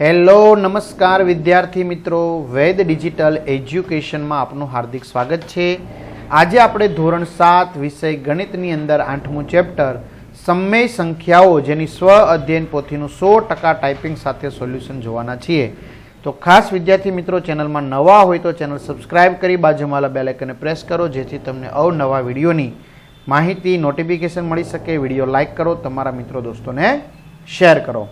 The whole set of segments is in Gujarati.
હેલો, નમસ્કાર વિદ્યાર્થી મિત્રો. વેદ ડિજિટલ એજ્યુકેશનમાં આપનું હાર્દિક સ્વાગત છે. આજે આપણે ધોરણ સાત વિષય ગણિતની અંદર આઠમું ચેપ્ટર સમય સંખ્યાઓ, જેની સ્વ અધ્યયન પોથીનું સો ટકા ટાઈપિંગ સાથે સોલ્યુશન જોવાના છીએ. તો ખાસ વિદ્યાર્થી મિત્રો, ચેનલમાં નવા હોય તો ચેનલ સબસ્ક્રાઇબ કરી બાજુમાં બેલ આઇકનને પ્રેસ કરો, જેથી તમને અવનવા વિડીયોની માહિતી, નોટિફિકેશન મળી શકે. વીડિયો લાઇક કરો, તમારા મિત્રો દોસ્તોને શેર કરો.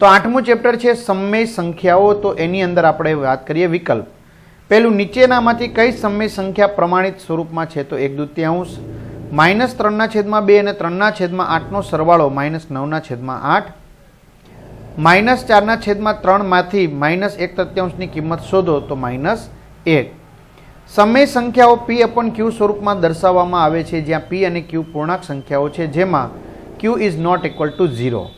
તો આઠમું ચેપ્ટર છે સમય સંખ્યાઓ. તો એની અંદર આપણે વાત કરીએ વિકલ્પ. પેલું નીચેનામાંથી કઈ સમય સંખ્યા પ્રમાણિત સ્વરૂપમાં છે? તો એક દૂત્યાંશ. માઇનસ ત્રણના છેદમાં બે અને ત્રણના છેદમાં આઠનો સરવાળો માઇનસ નવના છેદમાં આઠ. માઇનસ ચારના છેદમાં ત્રણમાંથી માઇનસ એક તૃત્યાંશની કિંમત શોધો તો માઇનસ એક. સમય સંખ્યાઓ પી અપોન ક્યુ સ્વરૂપમાં દર્શાવવામાં આવે છે, જ્યાં પી અને ક્યુ પૂર્ણાંક સંખ્યાઓ છે, જેમાં Q is not equal to zero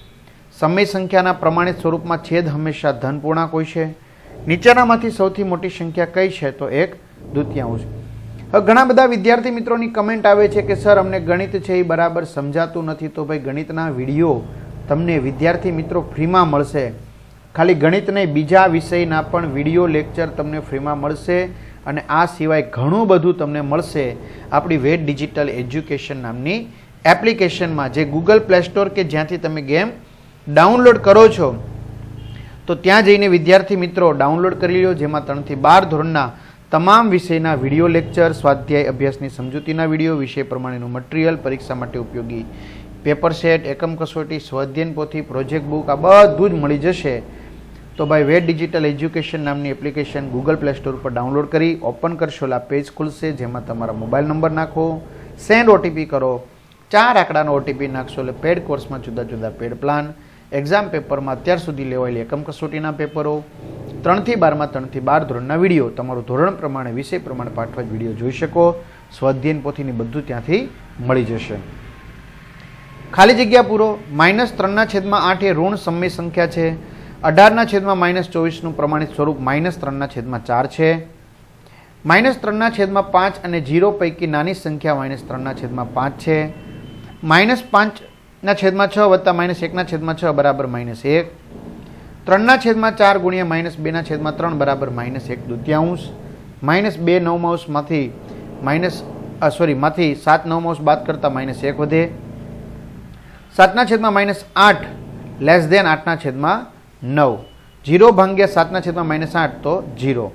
સમય સંખ્યાના પ્રમાણિત સ્વરૂપમાં છેદ હંમેશા ધન પૂર્ણાંક હોય છે. નીચેનામાંથી સૌથી મોટી સંખ્યા કઈ છે? તો એક દ્વિતીયાંશ. હવે ઘણા બધા વિદ્યાર્થી મિત્રોની કમેન્ટ આવે છે કે, સર, અમને ગણિત છે એ બરાબર સમજાતું નથી, તો ભાઈ ગણિતના વીડિયો તમને વિદ્યાર્થી મિત્રો ફ્રીમાં મળશે. ખાલી ગણિત નહીં, બીજા વિષયના પણ વીડિયો લેક્ચર તમને ફ્રીમાં મળશે અને આ સિવાય ઘણું બધું તમને મળશે આપણી વેટ ડિજિટલ એજ્યુકેશન નામની એપ્લિકેશનમાં. જે ગૂગલ પ્લે સ્ટોર કે જ્યાંથી તમે ગેમ ડાઉનલોડ કરો છો, તો ત્યાં જઈને વિદ્યાર્થી મિત્રો ડાઉનલોડ કરી લો જેમાં ત્રણથી બાર ધોરણના તમામ વિષયના વીડિયો લેક્ચર, સ્વાધ્યાય અભ્યાસની સમજૂતીના વીડિયો, વિષય પ્રમાણેનું મટીરિયલ, પરીક્ષા માટે ઉપયોગી પેપર સેટ, એકમ કસોટી સ્વાધ્યન પોથી, પ્રોજેક્ટ બુક, આ બધું જ મળી જશે. તો ભાઈ વેટ ડિજિટલ એજ્યુકેશન નામની એપ્લિકેશન ગૂગલ પ્લે સ્ટોર પર ડાઉનલોડ કરી, ઓપન કરશો, એટલે પેજ ખુલશે, જેમાં તમારા મોબાઈલ નંબર નાખો સેન્ડ ઓટીપી કરો, ચાર આંકડાનો ઓટીપી નાખશો, એટલે પેડ કોર્સમાં જુદા જુદા પેડ પ્લાન એક્ઝામ પેપરમાં અત્યાર સુધી લેવાયેલી એકમ કસોટીના પેપરો, ત્રણથી બારમાં, ત્રણથી બાર ધોરણના વીડિયો. તમારું ધોરણ પ્રમાણે, વિષય પ્રમાણે પાઠવા વીડિયો જોઈ શકો. સ્વાધ્યાયન પોથીની બધું ત્યાંથી મળી જશે. ખાલી જગ્યા પૂરો. માઇનસ ત્રણના છેદમાં આઠ એ ઋણ સમય સંખ્યા છે. અઢારના છેદમાં માઇનસ ચોવીસનું પ્રમાણિત સ્વરૂપ માઇનસ ત્રણના છેદમાં ચાર છે. માઇનસ ત્રણના છેદમાં પાંચ અને જીરો પૈકી નાની સંખ્યા માઇનસ ત્રણના છેદમાં પાંચ છે. માઇનસ પાંચના છેદમાં છ વત્તા માઇનસ એકના છેદમાં છ બરાબર માઇનસ એક. ત્રણના છેદમાં ચાર ગુણ્યા માઇનસ બેના છેદમાં ત્રણ બરાબર માઇનસ એક દૃત્યાંશ માઇનસ બે નવમાંશમાંથી માઇનસ સોરી, માંથી સાત નવમાંશ બાદ કરતાં માઇનસ એક વધે. સાતના છેદમાં માઇનસ આઠ લેસ દેન આઠના છેદમાં નવ. જીરો ભાંગ્યા સાતના છેદમાં માઇનસ આઠ તો જીરો.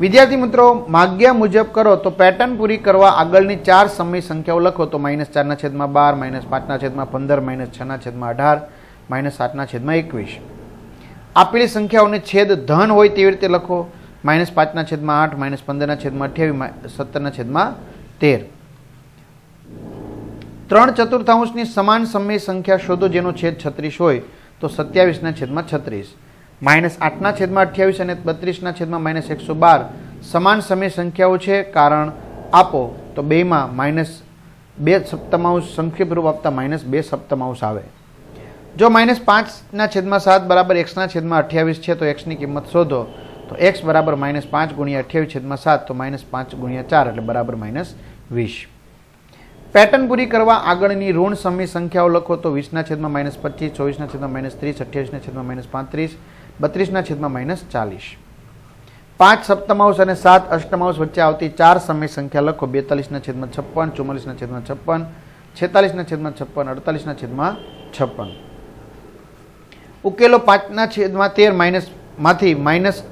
વિદ્યાર્થી મિત્રો, માગ્યા મુજબ કરો તો પેટર્ન પૂરી કરવા આગળની ચાર સમય સંખ્યાઓ લખો. તો માઇનસ ચારના છેદમાં બાર માઇનસ પાંચના છેદમાં પંદર માઇનસ છના છેદમાં અઢાર માઇનસ સાતના છેદમાં એકવીસ. આપેલી સંખ્યાઓને છેદ ધન હોય તેવી રીતે લખો. માઇનસ પાંચના છેદમાં આઠ માઇનસ પંદરના છેદમાં અઠ્યાવીસ સત્તરના છેદમાં તેર. ત્રણ ચતુર્થાંશની સમાન સમય સંખ્યા શોધો જેનો છેદ છત્રીસ હોય, તો સત્યાવીસના છેદમાં છત્રીસ. માઇનસ આઠના છેદમાં અઠ્યાવીસ અને બત્રીસના છેદમાં માઇનસ એકસો બાર. સમાન સમય સંખ્યાઓ છે, કારણ આપો તો બેમાં માઇનસ બે સપ્તમાંશ સંક્ષિપ્ત રૂપ આપતા માઇનસ બે સપ્તમાંશ આવે. જો માઇનસ પાંચના છેદમાં સાત બરાબર એક્સના છેદમાં અઠ્યાવીસ છે, તો એક્સની કિંમત શોધો. તો એક્સ બરાબર માઇનસ પાંચ ગુણ્યા અઠ્યાવીસ છેદમાં સાત, તો માઇનસ પાંચ ગુણ્યા ચાર, એટલે બરાબર માઇનસ વીસ. પેટર્ન પૂરી કરવા આગળની ઋણ સમય સંખ્યાઓ લખો તો વીસના છેદમાં માઇનસ પચીસ, ચોવીસના છેદમાં માઇનસ ત્રીસ, અઠ્યાવીસના છેદમાં માઇનસ પાંત્રીસ બત્રીસના છેદમાં માઇનસ ચાલીસ. પાંચ સપ્તમાંશ અને સાત અષ્ટમાંશ વચ્ચે આવતી ચાર સમય સંખ્યા લખો. બેતાલીસના છેદમાં છપ્પન, ચુમ્માલીસના છેદમાં છપ્પન, છેતાલીસના છેદમાં છપ્પન, અડતાલીસના છેદમાં છપ્પન. ઉકેલો પાંચના છેદમાં તેર માઇનસમાંથી માઇનસ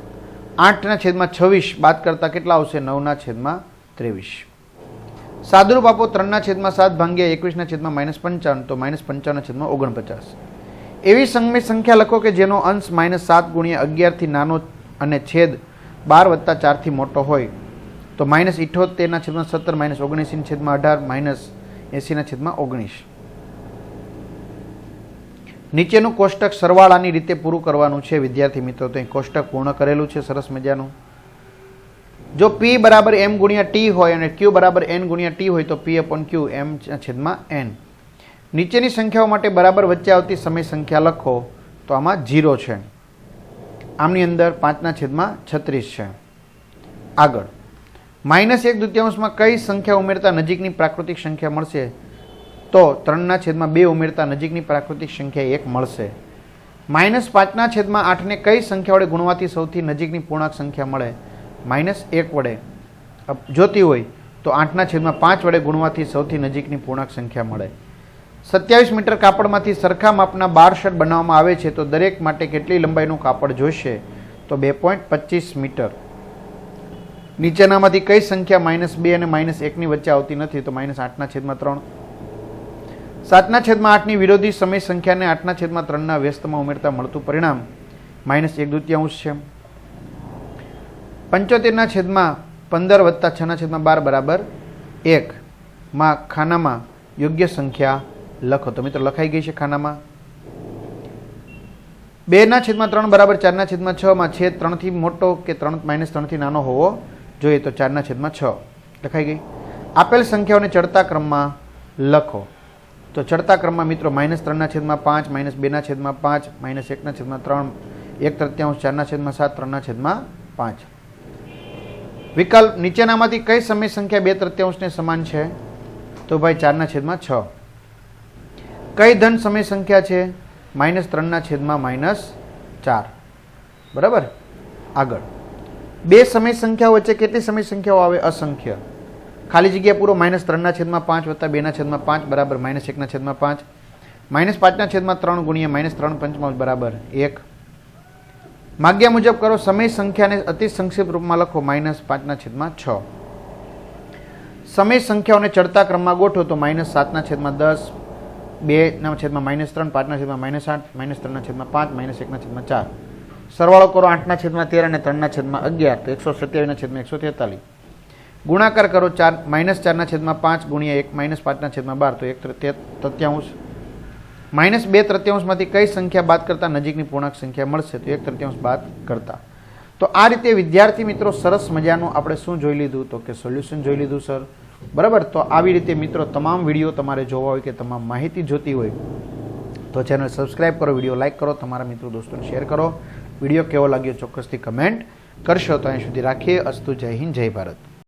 આઠના છેદમાં છવ્વીસ. બાદ કરતાં કેટલા આવશે? નવના છેદમાં ત્રેવીસ. સાદુરૂપ આપો ત્રણના છેદમાં સાત ભાંગ્યા એકવીસના છેદમાં માઇનસ પંચાવન. તો માઇનસ પંચાવનના છેદમાં ઓગણપચાસ. એવી સમય સંખ્યા લખો કે જેનો અંશ માઇનસ સાત ગુણ્યા અગિયારથી નાનો અને છેદ બાર વત્તા ચારથી મોટો હોય. તો માઇનસ ઇઠોતેરના છેદમાં સત્તર, માઇનસ ઓગણીસના છેદમાં અઢાર, માઇનસ એંસીના છેદમાં ઓગણીસ. નીચેનું કોષ્ટક સરવાળાની રીતે પૂરું કરવાનું છે. વિદ્યાર્થી મિત્રો, તો કોષ્ટક પૂર્ણ કરેલું છે. સરસ મજાનું. જો પી બરાબર એમ ગુણ્યા ટી હોય અને ક્યુ બરાબર એન ગુણ્યા ટી હોય તો પી અપોન ક્યુ એમ છેદમાં એન નીચેની સંખ્યાઓ માટે બરાબર વચ્ચે આવતી સમય સંખ્યા લખો, તો આમાં જીરો છે. આમની અંદર પાંચના છેદમાં છત્રીસ છે. આગળ. માઇનસ એક દૃત્યાંશમાં કઈ સંખ્યા ઉમેરતા નજીકની પ્રાકૃતિક સંખ્યા મળશે? તો ત્રણના છેદમાં બે ઉમેરતા નજીકની પ્રાકૃતિક સંખ્યા એક મળશે. માઇનસ પાંચના છેદમાં આઠને કઈ સંખ્યા વડે ગુણવાથી સૌથી નજીકની પૂર્ણાંક સંખ્યા મળે? માઇનસ એક વડે. જોતી હોય, તો આઠના છેદમાં પાંચ વડે ગુણવાથી સૌથી નજીકની પૂર્ણાંક સંખ્યા મળે. સત્યાવીસ મીટર કાપડમાંથી સરખા માપના બાર શર્ટ બનાવવામાં આવે છે તો દરેક માટે કેટલી લંબાઈનું કાપડ જોઈશે તો બે પોઈન્ટ પચીસ મીટર. નીચેનામાંથી કઈ સંખ્યા માઇનસ બે અને માઇનસ એકની વચ્ચે આવતી નથી તો માઇનસ આઠના છેદમાં ત્રણ. સાતના છેદમાં આઠની વિરોધી સમય સંખ્યાને આઠના છેદમાં ત્રણના વ્યસ્તમાં ઉમેરતા મળતું પરિણામ માઇનસ એક દૃત્યાંશ છે. પંચોતેરના છેદમાં પંદર વત્તા છના છેદમાં બાર બરાબર એક. માં ખાનામાં યોગ્ય સંખ્યા લખો. તો મિત્રો લખાઈ ગઈ છે ખાનામાં. બેના છેદમાં ત્રણ બરાબર ચારના છેદમાં છ માં છેદ ત્રણથી મોટો કે ત્રણ માઇનસ ત્રણથી નાનો હોવો જોઈએ તો ચારના છેદમાં છ. લખાઈ ગઈ? આપેલ સંખ્યાઓને ચડતા ક્રમમાં લખો. તો ચડતા ક્રમમાં મિત્રો માઇનસ ત્રણના છેદમાં પાંચ, માઇનસ બેના છેદમાં પાંચ, માઇનસ એકના છેદમાં ત્રણ, એક તૃત્યાંશ, ચારના છેદમાં સાત, ત્રણના છેદમાં પાંચ. વિકલ્પ નીચેનામાંથી કઈ સમય સંખ્યા બે તૃત્યાંશને સમાન છે? તો ભાઈ ચારના છેદમાં છ. કઈ ધન સમય સંખ્યા છે? માઇનસ ત્રણના છેદમાં માઇનસ ચાર. બરાબર? આગળ. બે સમય સંખ્યાઓ વચ્ચે કેટલી સમય સંખ્યાઓ આવે? અસંખ્ય. ખાલી જગ્યા પૂરો માઇનસ ત્રણના છેદમાં પાંચ વત્તા બેના છેદમાં પાંચ બરાબર માઇનસ એકના છેદમાં પાંચ. માઇનસ પાંચના છેદમાં ત્રણ ગુણ્યા માઇનસ ત્રણ પંચમાં બરાબર એક. માગ્યા મુજબ કરો સમય સંખ્યાને અતિ સંક્ષિપ્ત રૂપમાં લખો માઇનસ પાંચના છેદમાં છ. સમય સંખ્યાઓને ચડતા ક્રમમાં ગોઠવો તો માઇનસ સાતના છેદમાં દસ બેના છેદમાં માઇનસ ત્રણ પાંચના છેદમાં માઇનસ આઠ માઇનસ ત્રણના છેદમાં પાંચ માઇનસ એકના છેદમાં ચાર. સરવાળો કરો આઠના છેદમાં તેર અને ત્રણના છેદમાં અગિયાર, તો એકસો સત્યાવીસના છેદમાં એકસો તેતાલીસ. ગુણાકાર કરો ચાર માઇનસ ચારના છેદમાં પાંચ ગુણ્યા એક માઇનસ પાંચના છેદમાં બાર, તો એક તત્યાંશ. માઇનસ બે તૃત્યાંશમાંથી કઈ સંખ્યા બાદ કરતાં નજીકની પૂર્ણાંક સંખ્યા મળશે? તો એક તૃત્યાંશ બાદ કરતા. તો આ રીતે વિદ્યાર્થી મિત્રો સરસ મજાનું આપણે શું જોઈ લીધું? તો કે સોલ્યુશન જોઈ લીધું સર બરાબર? તો આવી રીતે મિત્રો તમામ વીડિયો તમારે જોવા હોય કે તમામ માહિતી જોતી હોય, તો ચેનલ સબસ્ક્રાઇબ કરો, વીડિયો લાઇક કરો, તમારા મિત્રો દોસ્તોને શેર કરો. વીડિયો કેવો લાગ્યો ચોક્કસથી કમેન્ટ કરશો. તો અહીં સુધી રાખીએ. અસ્તુ જય હિન્દ, જય ભારત.